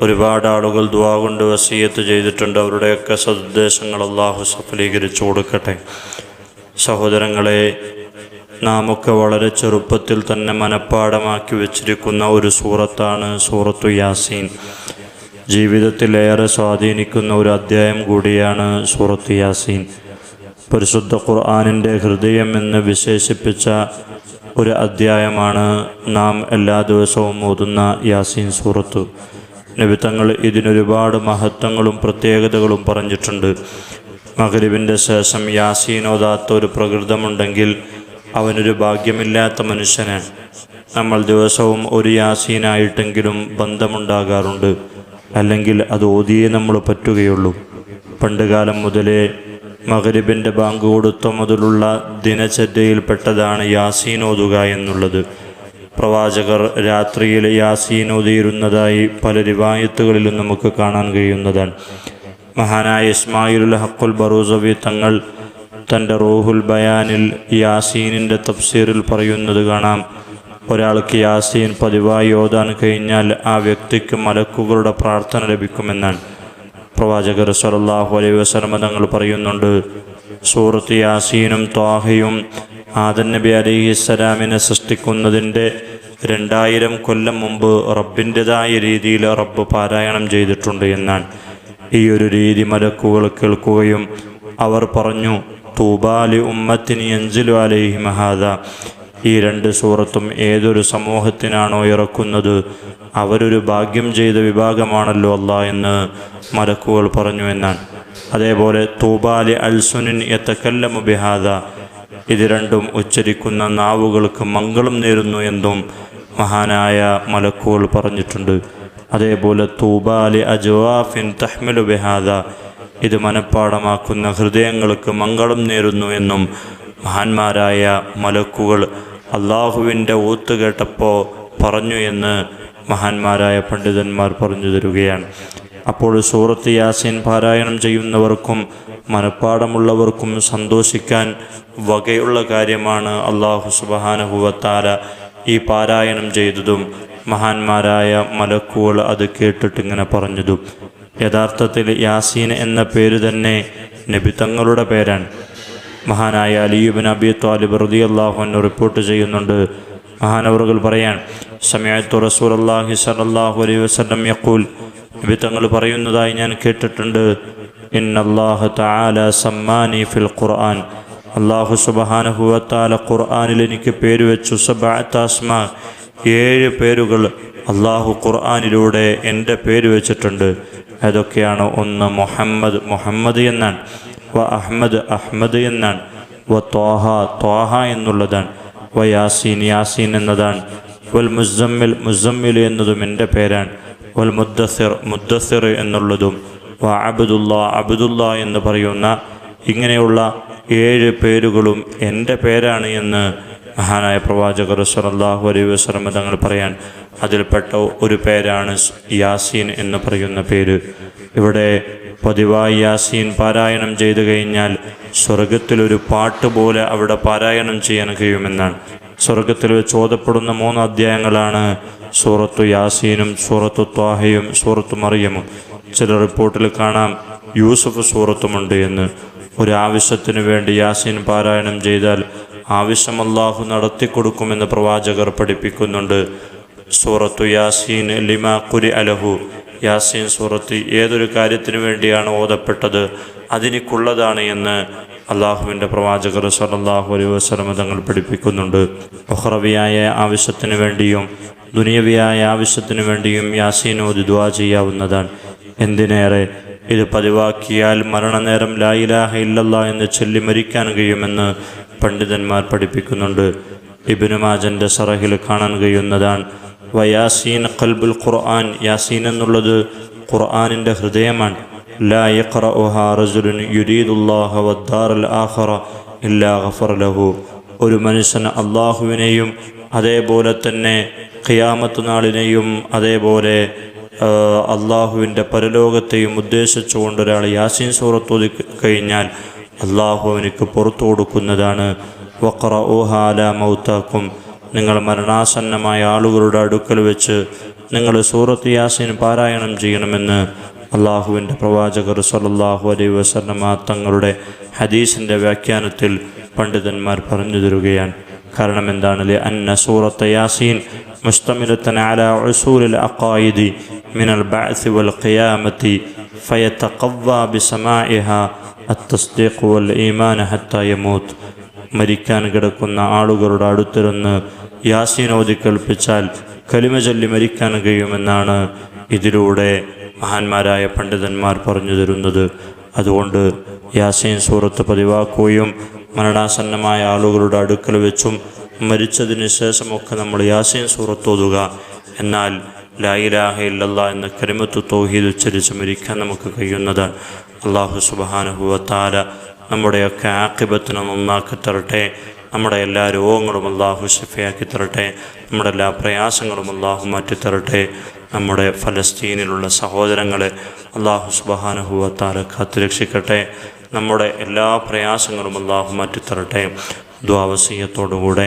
ഒരുപാട് ആളുകൾ ദുവാ കൊണ്ട് വസീയത്ത് ചെയ്തിട്ടുണ്ട്. അവരുടെയൊക്കെ സദുദ്ദേശങ്ങൾ അള്ളാഹു സഫലീകരിച്ചു കൊടുക്കട്ടെ. സഹോദരങ്ങളെ നാമൊക്കെ വളരെ ചെറുപ്പത്തിൽ തന്നെ മനഃപ്പാടമാക്കി വെച്ചിരിക്കുന്ന ഒരു സൂറത്താണ് സൂറത്തു യാസീൻ. ജീവിതത്തിലേറെ സ്വാധീനിക്കുന്ന ഒരു അധ്യായം കൂടിയാണ് സൂറത്തു യാസീൻ. പരിശുദ്ധ ഖുർആാനിന്റെ ഹൃദയം എന്ന് വിശേഷിപ്പിച്ച ഒരു അധ്യായമാണ് നാം എല്ലാ ദിവസവും ഓതുന്ന യാസീൻ സൂറത്ത്. നബിത്തങ്ങൾ ഇതിനൊരുപാട് മഹത്വങ്ങളും പ്രത്യേകതകളും പറഞ്ഞിട്ടുണ്ട്. മകരിബിന്റെ ശേഷം യാസീനോദാത്ത ഒരു പ്രകൃതമുണ്ടെങ്കിൽ അവനൊരു ഭാഗ്യമില്ലാത്ത മനുഷ്യന് നമ്മൾ ദിവസവും ഒരു യാസീനായിട്ടെങ്കിലും ബന്ധമുണ്ടാകാറുണ്ട്. അല്ലെങ്കിൽ അത് ഓതിയേ നമ്മൾ പറ്റുകയുള്ളൂ. പണ്ടുകാലം മുതലേ മകരിബിന്റെ ബാങ്ക് കൊടുത്ത മുതലുള്ള ദിനചര്യയിൽപ്പെട്ടതാണ് യാസീൻ ഓതുക എന്നുള്ളത്. പ്രവാചകർ രാത്രിയിൽ യാസീൻ ഓതിയിരുന്നതായി പല റിവായത്തുകളിലും നമുക്ക് കാണാൻ കഴിയുന്നതാണ്. മഹാനായ ഇസ്മായിലുൽ ഹക്കുൽ ബറൂസവി തങ്ങൾ തന്റെ റൂഹുൽ ബയാനിൽ യാസീനിന്റെ തഫ്സീറിൽ പറയുന്നത് കാണാം. ഒരാൾക്ക് യാസീൻ പതിവായി ഓതാൻ കഴിഞ്ഞാൽ ആ വ്യക്തിക്ക് മലക്കുകളുടെ പ്രാർത്ഥന ലഭിക്കുമെന്നാണ്. പ്രവാചകർ സലല്ലാഹു അലൈഹി വസലമ തങ്ങൾ പറയുന്നുണ്ട് സൂറത്ത് യാസീനും ത്വാഹയും ആദൻ നബി അലൈഹിസ്സലാമിനെ സൃഷ്ടിക്കുന്നതിന്റെ രണ്ടായിരം കൊല്ലം മുമ്പ് റബ്ബിന്റെതായ രീതിയിൽ റബ്ബ് പാരായണം ചെയ്തിട്ടുണ്ട് എന്നാണ്. ഈ ഒരു രീതി മലക്കുകൾ കേൾക്കുകയും അവർ പറഞ്ഞു തൂബാലി ഉമ്മത്തിന് എഞ്ചിലു അലൈഹി മഹാദ. ഈ രണ്ട് സൂറത്തും ഏതൊരു സമൂഹത്തിനാണോ ഇറക്കുന്നത്? അവരൊരു ഭാഗ്യം ചെയ്ത വിഭാഗമാണല്ലോ അല്ല എന്ന് മലക്കുകൾ പറഞ്ഞു എന്നാണ്. അതേപോലെ തൂബാലി അൽസുനിൻ എത്തക്കല്ലമു ബിഹാദ. ഇത് രണ്ടും ഉച്ചരിക്കുന്ന നാവുകൾക്ക് മംഗളം നേരുന്നു എന്നും മഹാനായ മലക്കുകൾ പറഞ്ഞിട്ടുണ്ട്. അതേപോലെ തൂബാലി അജ്വാഫിൻ തഹ്മിലു ബെഹാദ ഇത് മനഃപ്പാടമാക്കുന്ന ഹൃദയങ്ങൾക്ക് മംഗളം നേരുന്നു എന്നും മഹാന്മാരായ മലക്കുകൾ അള്ളാഹുവിന്റെ ഊത്ത് കേട്ടപ്പോൾ പറഞ്ഞു എന്ന് മഹാന്മാരായ പണ്ഡിതന്മാർ പറഞ്ഞു തരുകയാണ്. അപ്പോൾ സൂറത്ത് യാസീൻ പാരായണം ചെയ്യുന്നവർക്കും മനഃപ്പാടമുള്ളവർക്കും സന്തോഷിക്കാൻ വകയുള്ള കാര്യമാണ് അള്ളാഹു സുബഹാനഹുവത്താല ഈ പാരായണം ചെയ്തതും മഹാന്മാരായ മലക്കുകൾ അത് കേട്ടിട്ട് ഇങ്ങനെ പറഞ്ഞതും. യഥാർത്ഥത്തിൽ യാസീൻ എന്ന പേര് തന്നെ നബി തങ്ങളുടെ പേരാണ്. മഹാനായ അലിയുബിൻ അബി താലിബ് റതി എന്നെ റിപ്പോർട്ട് ചെയ്യുന്നുണ്ട്. മഹാനവറുകൾ പറയാൻ സമയത്തു റസൂൽ അള്ളാഹി സലാഹു അലൈഹി വസ്ലം യക്കൂൽ നബി തങ്ങൾ പറയുന്നതായി ഞാൻ കേട്ടിട്ടുണ്ട്. ഇന്നല്ലാഹു തആല സമ്മാനി ഫിൽ ഖുർആൻ. അള്ളാഹു സുബഹാനഹുവത്താല ഖുർആനിൽ എനിക്ക് പേര് വെച്ചു സബാത്താസ്മ ഏഴ് പേരുകൾ അള്ളാഹു ഖുർആനിലൂടെ എന്റെ പേര് വെച്ചിട്ടുണ്ട്. അതൊക്കെയാണ് ഒന്ന് മുഹമ്മദ് മുഹമ്മദ് എന്നാണ്. വ അഹമ്മദ് അഹമ്മദ് എന്നാണ്. വ തോഹ തോഹ എന്നുള്ളതാണ്. വ യാസീൻ യാസീൻ എന്നതാണ്. വൽ മുസമ്മിൽ മുസമ്മിൽ എന്നതും എന്റെ പേരാണ്. വൽ മുദ്ദസിർ മുദ്ദസിർ എന്നുള്ളതും വ അബ്ദുല്ലാ അബുദുല്ല എന്ന് പറയുന്ന ഇങ്ങനെയുള്ള ഏഴ് പേരുകളും എന്റെ പേരാണ് എന്ന് മഹാനായ പ്രവാചകർ സലല്ലാഹു അലൈഹി വസ്ലമ തങ്ങൾ പറയാൻ അതിൽപ്പെട്ട ഒരു പേരാണ് യാസീൻ എന്ന് പറയുന്ന പേര്. ഇവിടെ പതിവായി യാസീൻ പാരായണം ചെയ്തു കഴിഞ്ഞാൽ സ്വർഗത്തിലൊരു പാട്ട് പോലെ അവിടെ പാരായണം ചെയ്യാൻ കഴിയുമെന്നാണ്. സ്വർഗത്തിൽ ചോദപ്പെടുന്ന മൂന്ന് അധ്യായങ്ങളാണ് സൂറത്തു യാസീനും സൂറത്തു ത്വാഹയും സൂറത്തു മറിയമും. ചില റിപ്പോർട്ടിൽ കാണാം. യൂസുഫ് സൂറത്തുമുണ്ട് എന്ന്. ഒരു ആവശ്യത്തിന് വേണ്ടി യാസീൻ പാരായണം ചെയ്താൽ ആവശ്യം അള്ളാഹു നടത്തിക്കൊടുക്കുമെന്ന് പ്രവാചകർ പഠിപ്പിക്കുന്നുണ്ട്. സൂറത്തു യാസീൻ ലിമ കുരി അലഹു. യാസീൻ സൂറത്ത് ഏതൊരു കാര്യത്തിനു വേണ്ടിയാണ് ഓതപ്പെട്ടത്? അതിനിക്കുള്ളതാണ് എന്ന് അള്ളാഹുവിന്റെ പ്രവാചകർ സല്ലാഹു അലൈഹി വസ്ലമ തങ്ങൾ പഠിപ്പിക്കുന്നുണ്ട്. ബഹ്റവിയായ ആവശ്യത്തിന് വേണ്ടിയും ദുനിയവിയായ ആവശ്യത്തിന് വേണ്ടിയും ഓതി ദ്വാ ചെയ്യാവുന്നതാണ്. എന്തിനേറെ? ഇത് പതിവാക്കിയാൽ മരണനേരം ലായിലാഹ ഇല്ലല്ല എന്ന് ചൊല്ലി മരിക്കാൻ കഴിയുമെന്ന് പണ്ഡിതന്മാർ പഠിപ്പിക്കുന്നുണ്ട്. ഇബിനുമാജന്റെ സറഹിൽ കാണാൻ കഴിയുന്നതാണ്. വയാസീൻ ഖൽബുൽ ഖുർആൻ. യാസീൻ എന്നുള്ളത് ഖുർആാനിന്റെ ഹൃദയമാണ്. ലാ റജുലുൻ യുരീദുല്ലാഹ ഇല്ലാ ലഹു. ഒരു മനുഷ്യൻ അള്ളാഹുവിനെയും അതേപോലെ തന്നെ ഖിയാമത്ത് നാളിനെയും അതേപോലെ അള്ളാഹുവിന്റെ പരലോകത്തെയും ഉദ്ദേശിച്ചുകൊണ്ട് ഒരാൾ യാസീൻ സൂറത്തോതി കഴിഞ്ഞാൽ അള്ളാഹു അവനിക്ക് പുറത്തു കൊടുക്കുന്നതാണ്. വക്ര ഊഹാല മൗത്താക്കും. നിങ്ങൾ മരണാസന്നമായ ആളുകളുടെ അടുക്കൽ വെച്ച് നിങ്ങൾ സൂറത്ത് യാസീൻ പാരായണം ചെയ്യണമെന്ന് അള്ളാഹുവിന്റെ പ്രവാചകർ സല്ലാഹു അലൈ വസല്ലമ തങ്ങളുടെ ഹദീസിന്റെ വ്യാഖ്യാനത്തിൽ പണ്ഡിതന്മാർ പറഞ്ഞു തരുകയാണ്. കാരണം എന്താണ് അന്ന സൂറത്ത് യാസീൻ മുസ്തമിലത്തൻ അല അസൂലിൽ അഖായിദി من البعث والقيامة فيتقوى بسماعها التصديق والإيمان حتى يموت മരിക്കാൻ കിടക്കുന്ന ആളുകളുടെ അടുത്തിരുന്ന് യാസീനോദി കൽപ്പിച്ചാൽ കലിമ ചൊല്ലി മരിക്കാൻ കഴിയുമെന്നാണ് ഇതിലൂടെ മഹാന്മാരായ പണ്ഡിതന്മാർ പറഞ്ഞു തരുന്നത് അതുകൊണ്ട് യാസീൻ സൂറത്ത് പതിവാക്കുകയും മരണാസന്നമായ ആളുകളുടെ അടുക്കൽ വെച്ചും മരിച്ചതിന് ശേഷമൊക്കെ നമ്മൾ യാസീൻ സൂറത്തോതുക എന്നാൽ ലായിലാഹ ഇല്ലല്ല എന്ന കരിമത്തു തോഹീദ് ഉച്ചരിച്ച് മരിക്കാൻ നമുക്ക് കഴിയുന്നത് അള്ളാഹു സുബാനുഭവത്താല നമ്മുടെയൊക്കെ ആക്കിബത്തിനെ നന്നാക്കി തരട്ടെ. നമ്മുടെ എല്ലാ രോഗങ്ങളും അള്ളാഹു ഷഫയാക്കി തരട്ടെ. നമ്മുടെ എല്ലാ പ്രയാസങ്ങളും അള്ളാഹു മാറ്റിത്തരട്ടെ നമ്മുടെ ഫലസ്തീനിലുള്ള സഹോദരങ്ങളെ അള്ളാഹു സുബാനുഭവത്താല കാത്തുരക്ഷിക്കട്ടെ നമ്മുടെ എല്ലാ പ്രയാസങ്ങളും അള്ളാഹു മാറ്റിത്തരട്ടെ ദ്വാവസീയത്തോടുകൂടെ